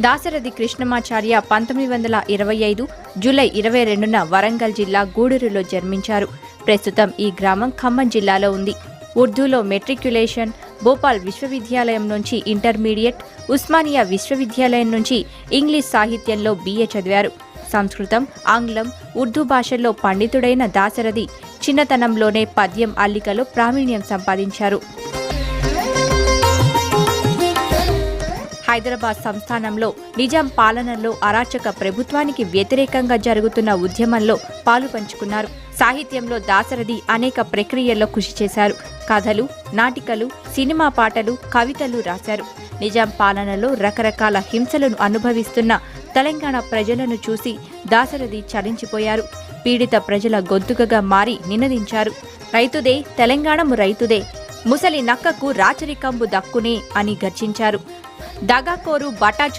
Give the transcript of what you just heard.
దాశరథి కృష్ణమాచార్య పంతొమ్మిది వందల ఇరవై ఐదు జూలై ఇరవై రెండున వరంగల్ జిల్లా గూడూరులో జన్మించారు. ప్రస్తుతం ఈ గ్రామం ఖమ్మం జిల్లాలో ఉంది. ఉర్దూలో మెట్రిక్యులేషన్ భోపాల్ విశ్వవిద్యాలయం నుంచి ఇంటర్మీడియట్ ఉస్మానియా విశ్వవిద్యాలయం నుంచి ఇంగ్లీష్ సాహిత్యంలో బీఏ చదివారు. సంస్కృతం ఆంగ్లం ఉర్దూ భాషల్లో పండితుడైన దాశరథి చిన్నతనంలోనే పద్యం అల్లికలో ప్రావీణ్యం సంపాదించారు. హైదరాబాద్ సంస్థానంలో నిజాం పాలనలో అరాచక ప్రభుత్వానికి వ్యతిరేకంగా జరుగుతున్న ఉద్యమంలో పాలు పంచుకున్నారు. సాహిత్యంలో దాశరథి అనేక ప్రక్రియల్లో కృషి చేశారు. కథలు నాటికలు సినిమా పాటలు కవితలు రాశారు. నిజాం పాలనలో రకరకాల హింసలను అనుభవిస్తున్న తెలంగాణ ప్రజలను చూసి దాశరథి చలించిపోయారు. పీడిత ప్రజల గొంతుకగా మారి నినదించారు. రైతుదే తెలంగాణము రైతుదే ముసలి నక్కకు రాచరికంబు దక్కునే అని గర్జించారు. దగాకోరు బటాచో